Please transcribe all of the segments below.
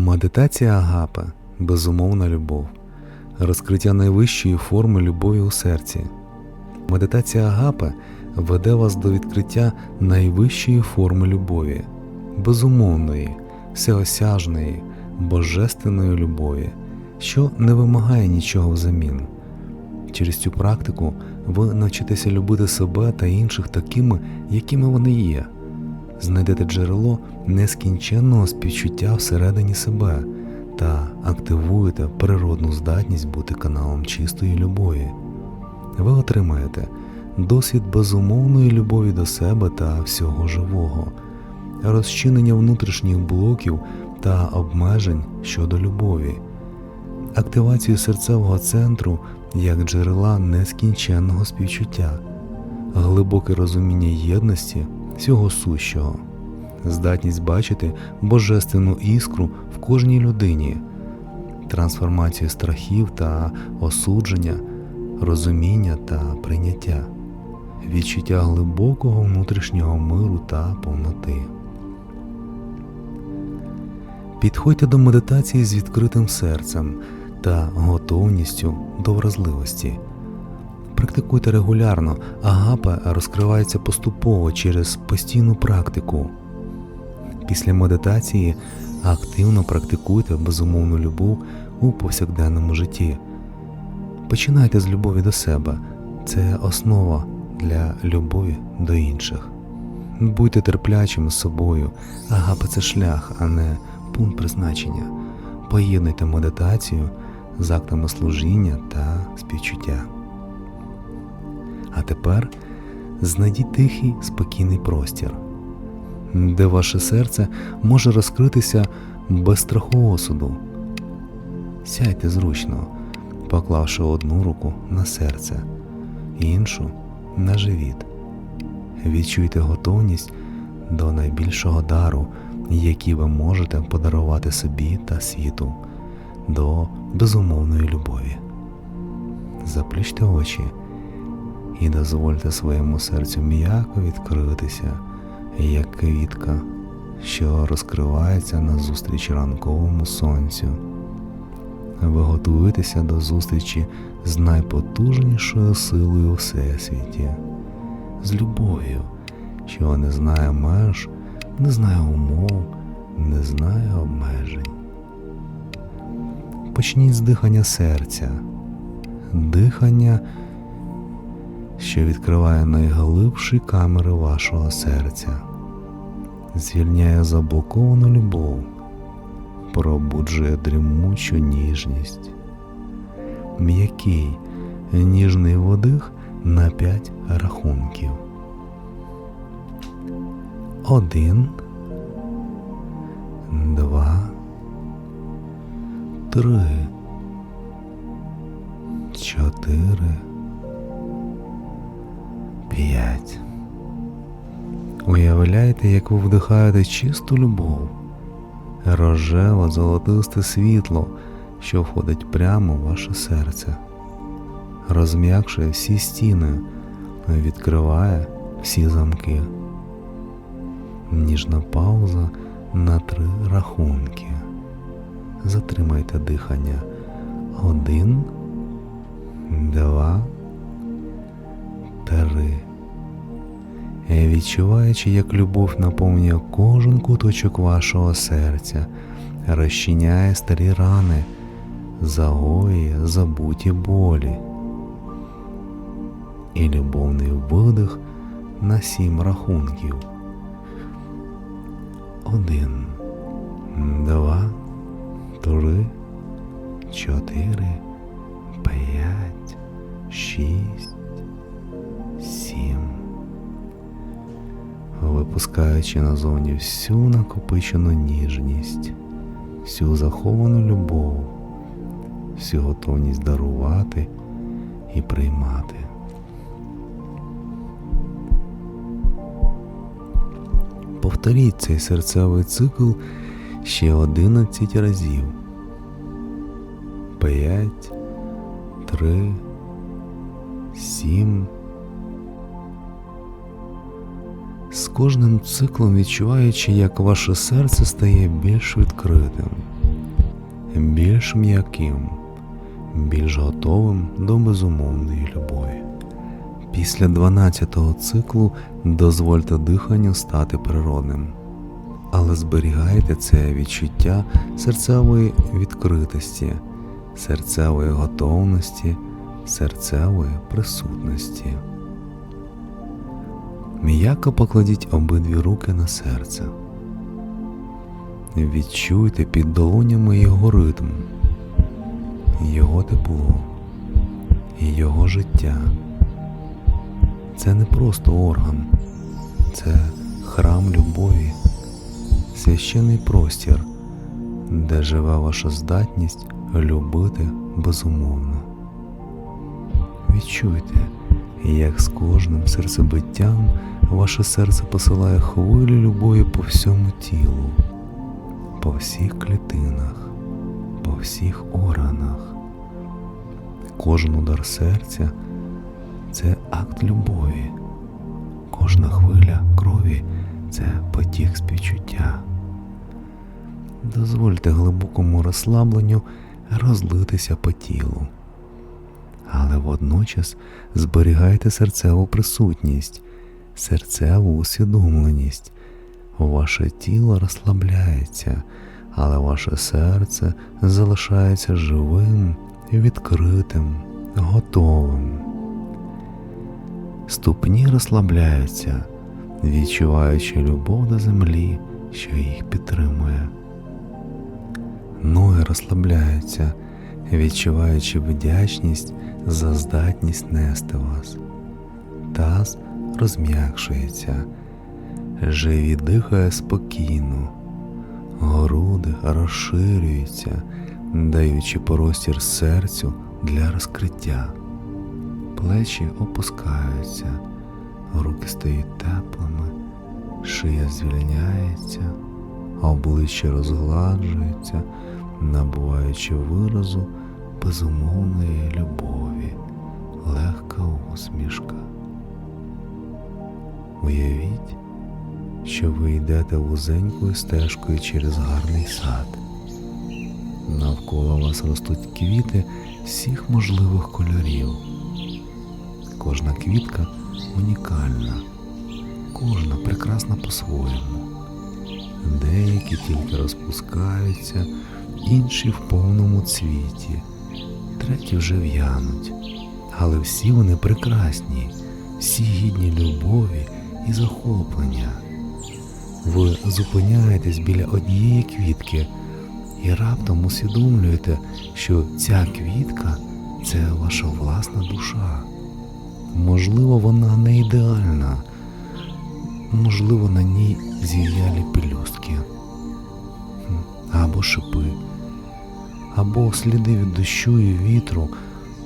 Медитація Агапа безумовна любов, розкриття найвищої форми любові у серці. Медитація Агапа веде вас до відкриття найвищої форми любові, безумовної, всеосяжної, божественної любові, що не вимагає нічого взамін. Через цю практику ви навчитеся любити себе та інших такими, якими вони є. Знайдете джерело нескінченного співчуття всередині себе та активуєте природну здатність бути каналом чистої любові. Ви отримаєте досвід безумовної любові до себе та всього живого, розчинення внутрішніх блоків та обмежень щодо любові, активацію серцевого центру як джерела нескінченного співчуття, глибоке розуміння єдності всього сущого, здатність бачити божественну іскру в кожній людині, трансформацію страхів та осудження, розуміння та прийняття, відчуття глибокого внутрішнього миру та повноти. Підходьте до медитації з відкритим серцем та готовністю до вразливості. Практикуйте регулярно, агапа розкривається поступово через постійну практику. Після медитації активно практикуйте безумовну любов у повсякденному житті. Починайте з любові до себе, це основа для любові до інших. Будьте терплячим з собою, агапа це шлях, а не пункт призначення. Поєднуйте медитацію з актами служіння та співчуття. А тепер знайдіть тихий, спокійний простір, де ваше серце може розкритися без страху осуду. Сядьте зручно, поклавши одну руку на серце, іншу на живіт. Відчуйте готовність до найбільшого дару, який ви можете подарувати собі та світу, до безумовної любові. Заплющте очі і дозвольте своєму серцю м'яко відкритися, як квітка, що розкривається назустріч ранковому сонцю. Ви готуєтеся до зустрічі з найпотужнішою силою у всесвіті, з любов'ю, що не знає меж, не знає умов, не знає обмежень. Почніть з дихання серця, дихання що відкриває найглибші камери вашого серця, звільняє заблоковану любов, пробуджує дрімучу ніжність, м'який ніжний водих на п'ять рахунків. Один, два, три, чотири. П'ять. Уявляєте, як ви вдихаєте чисту любов, рожеве золотисте світло, що входить прямо в ваше серце, розм'якшує всі стіни, відкриває всі замки. Ніжна пауза на три рахунки. Затримайте дихання. Один, два три. Відчуваючи, як любов наповнює кожен куточок вашого серця, розчиняє старі рани, загоює забуті болі. І любовний видих на сім рахунків. Один, два, три, чотири, п'ять, шість Випускаючи назовні всю накопичену ніжність, всю заховану любов, всю готовність дарувати і приймати. Повторіть цей серцевий цикл ще 11 разів. П'ять, три, сім. З кожним циклом відчуваючи, як ваше серце стає більш відкритим, більш м'яким, більш готовим до безумовної любові. Після 12-го циклу дозвольте диханню стати природним, але зберігайте це відчуття серцевої відкритості, серцевої готовності, серцевої присутності. М'яко покладіть обидві руки на серце. Відчуйте під долонями його ритм, його тепло його життя. Це не просто орган, це храм любові, священний простір, де живе ваша здатність любити безумовно. Відчуйте, як з кожним серцебиттям ваше серце посилає хвилі любові по всьому тілу, по всіх клітинах, по всіх органах. Кожен удар серця це акт любові, кожна хвиля крові це потік співчуття. Дозвольте глибокому розслабленню розлитися по тілу але водночас зберігайте серцеву присутність, серцеву усвідомленість. Ваше тіло розслабляється, але ваше серце залишається живим, відкритим, готовим. Ступні розслабляються, відчуваючи любов до землі, що їх підтримує. Ноги розслабляються, відчуваючи вдячність за здатність нести вас. Таз розм'якшується, живі дихає спокійно, груди розширюються, даючи простір серцю для розкриття. Плечі опускаються, руки стають теплими, шия звільняється, обличчя розгладжується, набуваючи виразу безумовної любові, легка усмішка. Уявіть, що ви йдете вузенькою стежкою через гарний сад. Навколо вас ростуть квіти всіх можливих кольорів. Кожна квітка унікальна, кожна прекрасна по-своєму. Деякі тільки розпускаються, інші в повному цвіті треті вже в'януть, але всі вони прекрасні, всі гідні любові і захоплення. Ви зупиняєтесь біля однієї квітки і раптом усвідомлюєте, що ця квітка це ваша власна душа. Можливо, вона не ідеальна, можливо, на ній зів'ялі пелюстки або шипи або сліди від дощу і вітру,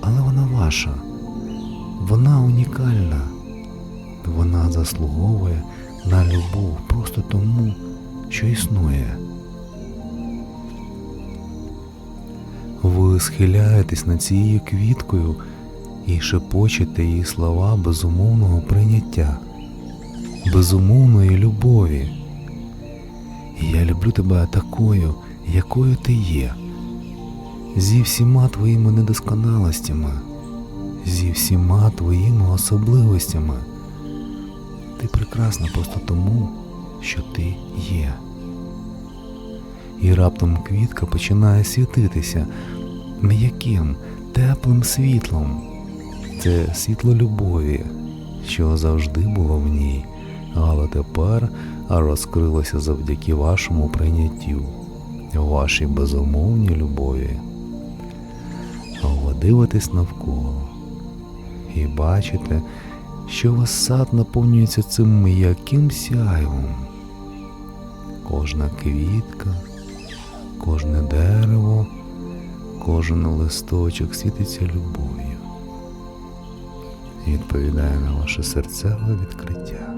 але вона ваша, вона унікальна, вона заслуговує на любов просто тому, що існує. Ви схиляєтесь над цією квіткою і шепочете її слова безумовного прийняття, безумовної любові. Я люблю тебе такою, якою ти є зі всіма твоїми недосконалостями, зі всіма твоїми особливостями. Ти прекрасна просто тому, що ти є. І раптом квітка починає світитися м'яким, теплим світлом. Це світло любові, що завжди було в ній, але тепер розкрилося завдяки вашому прийняттю, вашій безумовній любові дивитесь навколо і бачите, що ваш сад наповнюється цим м'яким сяйвом. Кожна квітка, кожне дерево, кожен листочок світиться любов'ю відповідає на ваше серцеве відкриття.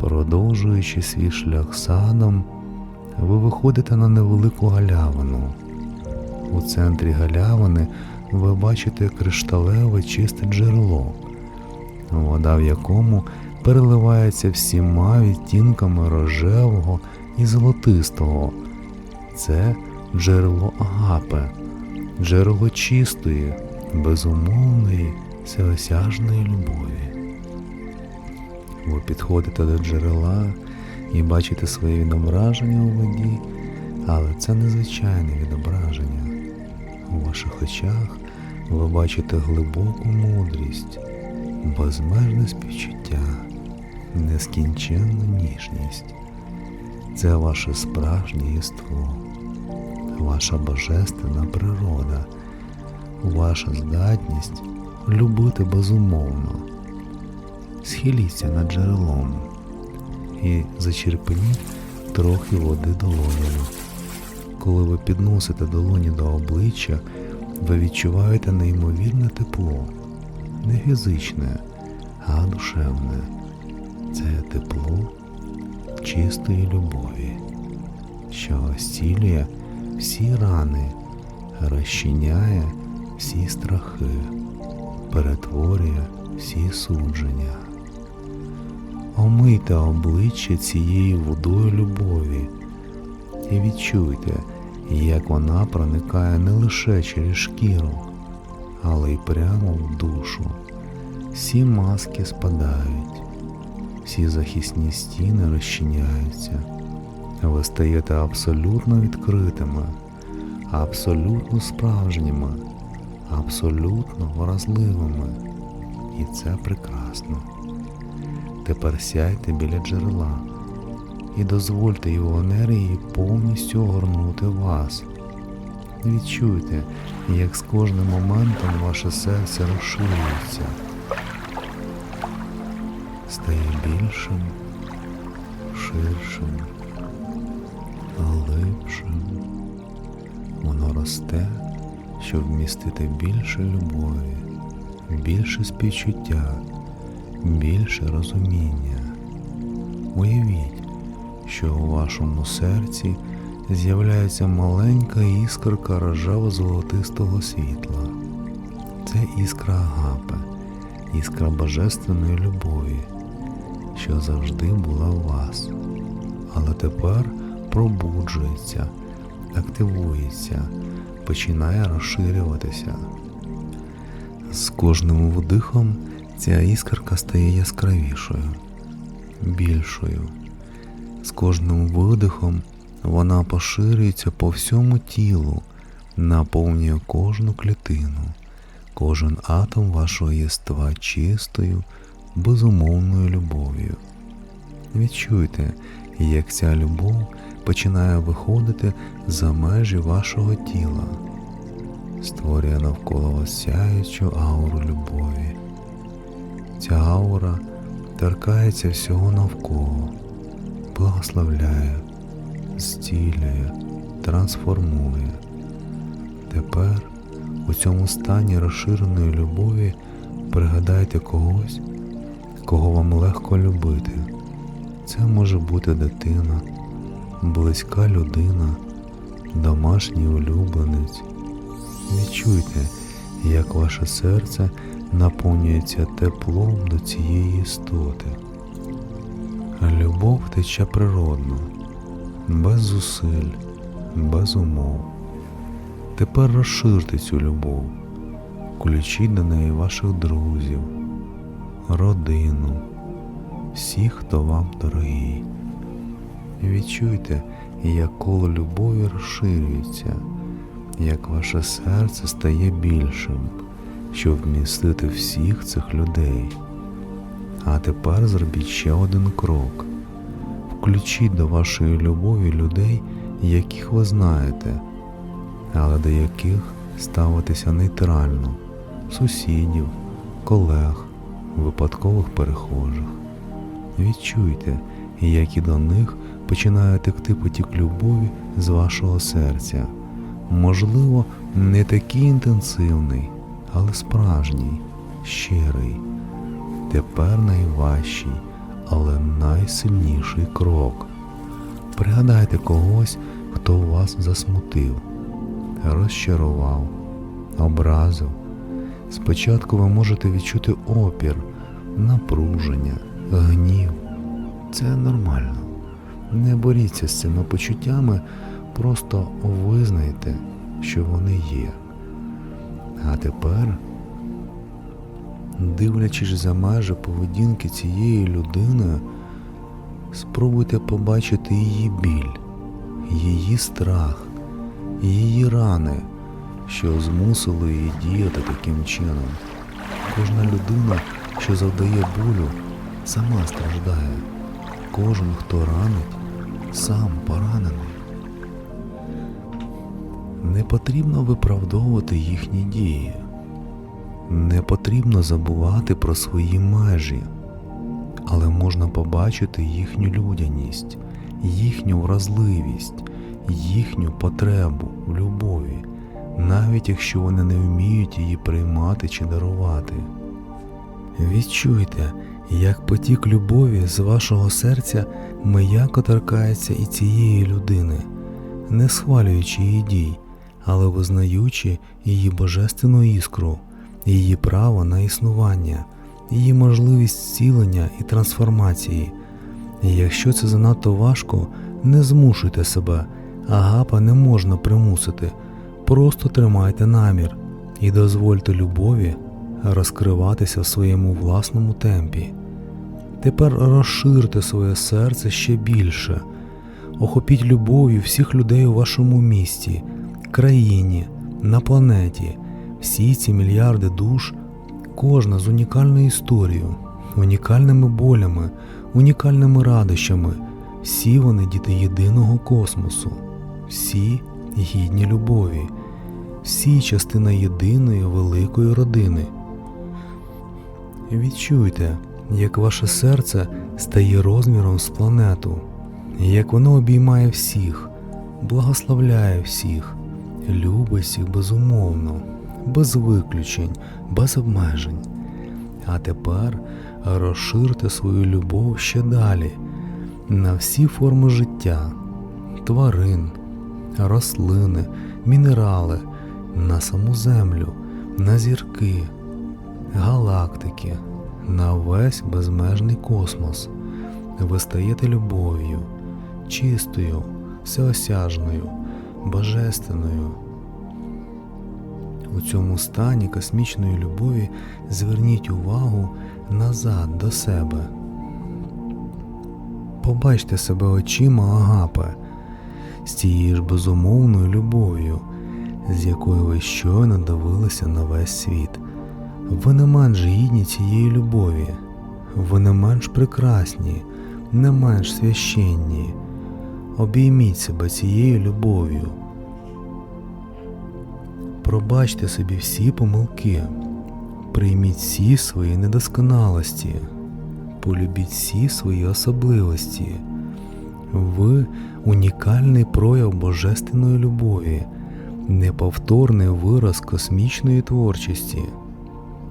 Продовжуючи свій шлях садом, ви виходите на невелику галявину. У центрі галявини ви бачите кришталеве чисте джерело, вода в якому переливається всіма відтінками рожевого і золотистого, Це джерело агапе, джерело чистої, безумовної, всеосяжної любові. Ви підходите до джерела і бачите своє відображення у воді, але це незвичайне відображення. У ваших очах ви бачите глибоку мудрість, безмежне співчуття, нескінченну ніжність. Це ваше справжнє єство, ваша божественна природа, ваша здатність любити безумовно. Схиліться над джерелом і зачерпніть трохи води долонею. Коли ви підносите долоні до обличчя, ви відчуваєте неймовірне тепло, не фізичне, а душевне. Це тепло чистої любові, що зцілює всі рани, розчиняє всі страхи, перетворює всі судження. Омийте обличчя цією водою любові і відчуйте, як вона проникає не лише через шкіру, але й прямо в душу. Всі маски спадають, всі захисні стіни розчиняються. Ви стаєте абсолютно відкритими, абсолютно справжніми, абсолютно вразливими. І це прекрасно. Тепер сядьте біля джерела і дозвольте його енергії повністю огорнути вас. Відчуйте, як з кожним моментом ваше серце розширюється, стає більшим, ширшим, глибшим. Воно росте, щоб вмістити більше любові, більше співчуття, більше розуміння. Уявіть, що у вашому серці з'являється маленька іскорка рожево-золотистого світла. Це іскра Агапи, іскра божественної любові, що завжди була в вас, але тепер пробуджується, активується, починає розширюватися. З кожним вдихом ця іскорка стає яскравішою, більшою. З кожним видихом вона поширюється по всьому тілу, наповнює кожну клітину, кожен атом вашого єства чистою, безумовною любов'ю. Відчуйте, як ця любов починає виходити за межі вашого тіла, створює навколо вас сяючу ауру любові. Ця аура торкається всього навколо, благословляє, зцілює, трансформує. Тепер у цьому стані розширеної любові пригадайте когось, кого вам легко любити. Це може бути дитина, близька людина, домашній улюбленець. Відчуйте, як ваше серце наповнюється теплом до цієї істоти. Любов тече природно, без зусиль, без умов. Тепер розширте цю любов, включіть до неї ваших друзів, родину, всіх, хто вам дорогий. Відчуйте, як коло любові розширюється, як ваше серце стає більшим, щоб вмістити всіх цих людей. А тепер зробіть ще один крок. Включіть до вашої любові людей, яких ви знаєте, але до яких ставитеся нейтрально, сусідів, колег, випадкових перехожих. Відчуйте, як і до них починає текти потік любові з вашого серця. Можливо, не такий інтенсивний, але справжній, щирий. Тепер найважчий, найсильніший крок. Пригадайте когось, хто вас засмутив, розчарував, образив. Спочатку ви можете відчути опір, напруження, гнів. Це нормально. Не боріться з цими почуттями, Просто визнайте, що вони є. А тепер, дивлячись за межі поведінки цієї людини, спробуйте побачити її біль, її страх, її рани, що змусили її діяти таким чином. Кожна людина, що завдає болю, сама страждає. Кожен, хто ранить, сам поранений. Не потрібно виправдовувати їхні дії. Не потрібно забувати про свої межі, але можна побачити їхню людяність, їхню вразливість, їхню потребу в любові, навіть якщо вони не вміють її приймати чи дарувати. Відчуйте, як потік любові з вашого серця мияко торкається і цієї людини, не схвалюючи її дій, але визнаючи її божественну іскру, її право на існування, її можливість зцілення і трансформації. І якщо це занадто важко, не змушуйте себе, агапа не можна примусити, просто тримайте намір і дозвольте любові розкриватися в своєму власному темпі. Тепер розширте своє серце ще більше, охопіть любов'ю всіх людей у вашому місті, країні, на планеті, всі ці мільярди душ, кожна з унікальною історією, унікальними болями, унікальними радощами, всі вони діти єдиного космосу, всі гідні любові, всі частина єдиної великої родини. Відчуйте, як ваше серце стає розміром з планету, як воно обіймає всіх, благословляє всіх, любить всіх безумовно, без виключень, без обмежень. А тепер розширте свою любов ще далі на всі форми життя, тварин, рослини, мінерали, на саму землю, на зірки галактики, на весь безмежний космос. Ви стаєте любов'ю, чистою, всеосяжною, божественною. У цьому стані космічної любові зверніть увагу назад до себе. Побачте себе очима Агапе з тією ж безумовною любов'ю, з якою ви щойно дивилися на весь світ. Ви не менш гідні цієї любові, ви не менш прекрасні, не менш священні. Обійміть себе цією любов'ю. Пробачте собі всі помилки, прийміть всі свої недосконалості, полюбіть всі свої особливості. Ви унікальний прояв божественної любові, неповторний вираз космічної творчості.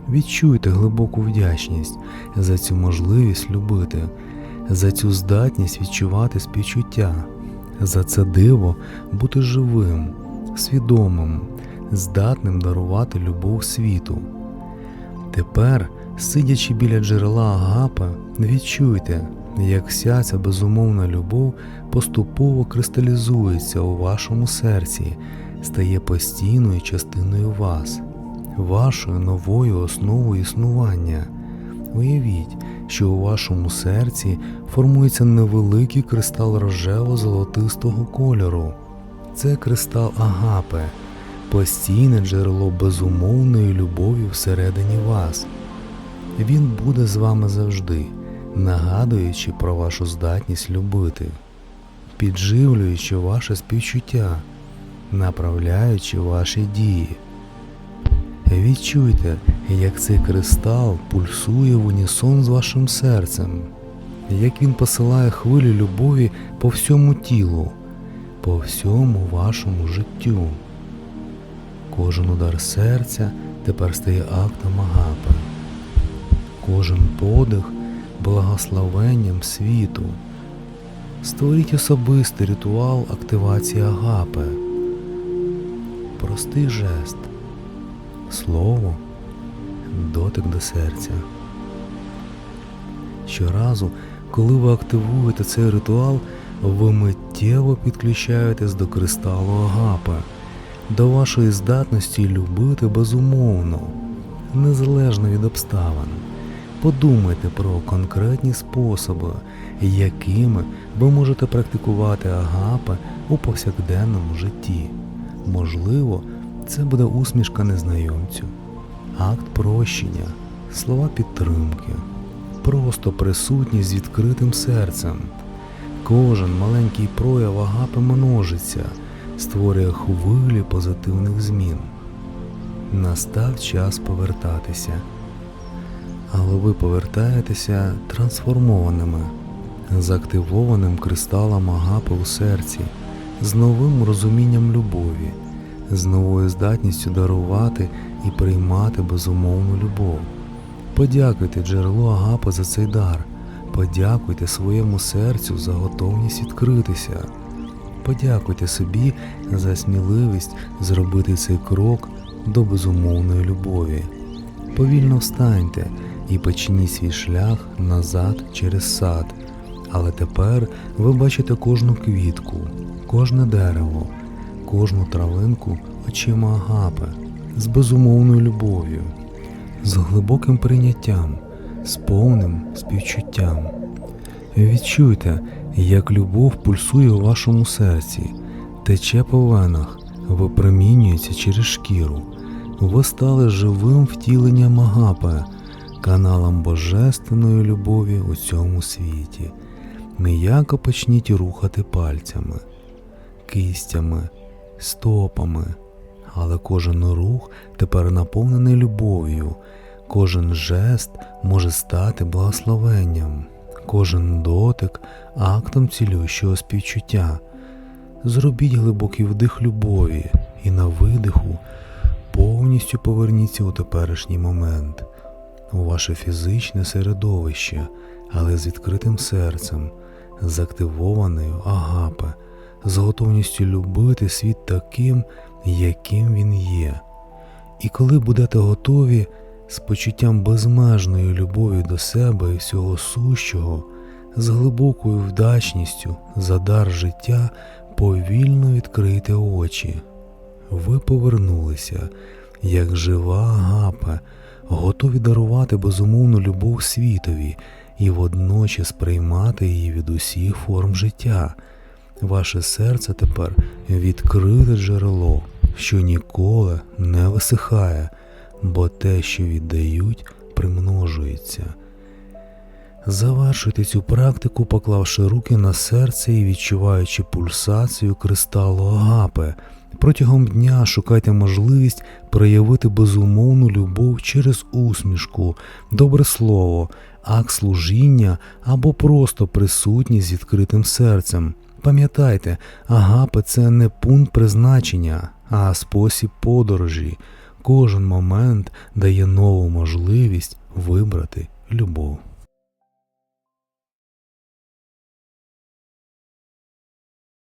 Відчуйте глибоку вдячність за цю можливість любити, за цю здатність відчувати співчуття, за це диво бути живим, свідомим, здатним дарувати любов світу. Тепер, сидячи біля джерела Агапа, відчуйте, як вся ця безумовна любов поступово кристалізується у вашому серці, стає постійною частиною вас вашою новою основою існування. Уявіть, що у вашому серці формується невеликий кристал рожево-золотистого кольору. Це кристал Агапе, постійне джерело безумовної любові всередині вас. Він буде з вами завжди, нагадуючи про вашу здатність любити, підживлюючи ваше співчуття, направляючи ваші дії. Відчуйте, як цей кристал пульсує в унісон з вашим серцем, як він посилає хвилі любові по всьому тілу, по всьому вашому життю. Кожен удар серця тепер стає актом агапи, кожен подих благословенням світу. Створіть особистий ритуал активації агапи. Простий жест слово, дотик до серця. Щоразу, коли ви активуєте цей ритуал, ви миттєво підключаєтесь до кристалу Агапи, до вашої здатності любити безумовно, незалежно від обставин. Подумайте про конкретні способи, якими ви можете практикувати агапи у повсякденному житті. Можливо, це буде усмішка незнайомцю, акт прощення, слова підтримки, просто присутність з відкритим серцем. Кожен маленький прояв агапи множиться, створює хвилі позитивних змін. Настав час повертатися але ви повертаєтеся трансформованими, з активованим кристалом агапи у серці, з новим розумінням любові, з новою здатністю дарувати і приймати безумовну любов. Подякуйте джерелу агапи за цей дар, подякуйте своєму серцю за готовність відкритися. Подякуйте собі за сміливість зробити цей крок до безумовної любові. Повільно встаньте і почніть свій шлях назад через сад. Але тепер ви бачите кожну квітку, кожне дерево, кожну травинку очима агапи, з безумовною любов'ю, з глибоким прийняттям, з повним співчуттям. Відчуйте, як любов пульсує у вашому серці, тече по венах, випромінюється через шкіру. Ви стали живим втіленням агапи, каналом божественної любові у цьому світі. М'яко почніть рухати пальцями, кистями, стопами, але кожен рух тепер наповнений любов'ю, кожен жест може стати благословенням, кожен дотик актом цілющого співчуття. Зробіть глибокий вдих любові і на видиху повністю поверніться у теперішній момент у ваше фізичне середовище, але з відкритим серцем, з активованою агапе, з готовністю любити світ таким, яким він є. І коли будете готові з почуттям безмежної любові до себе і всього сущого, з глибокою вдачністю за дар життя, повільно відкрийте очі. Ви повернулися, як жива агапа, готові дарувати безумовну любов світові і водночас приймати її від усіх форм життя. Ваше серце тепер відкрите джерело, що ніколи не висихає, бо те, що віддають, примножується. Завершуйте цю практику, поклавши руки на серце і відчуваючи пульсацію кристалу агапи. Протягом дня шукайте можливість проявити безумовну любов через усмішку, добре слово, акт служіння або просто присутність з відкритим серцем. Пам'ятайте, агапи це не пункт призначення, а спосіб подорожі. Кожен момент дає нову можливість вибрати любов.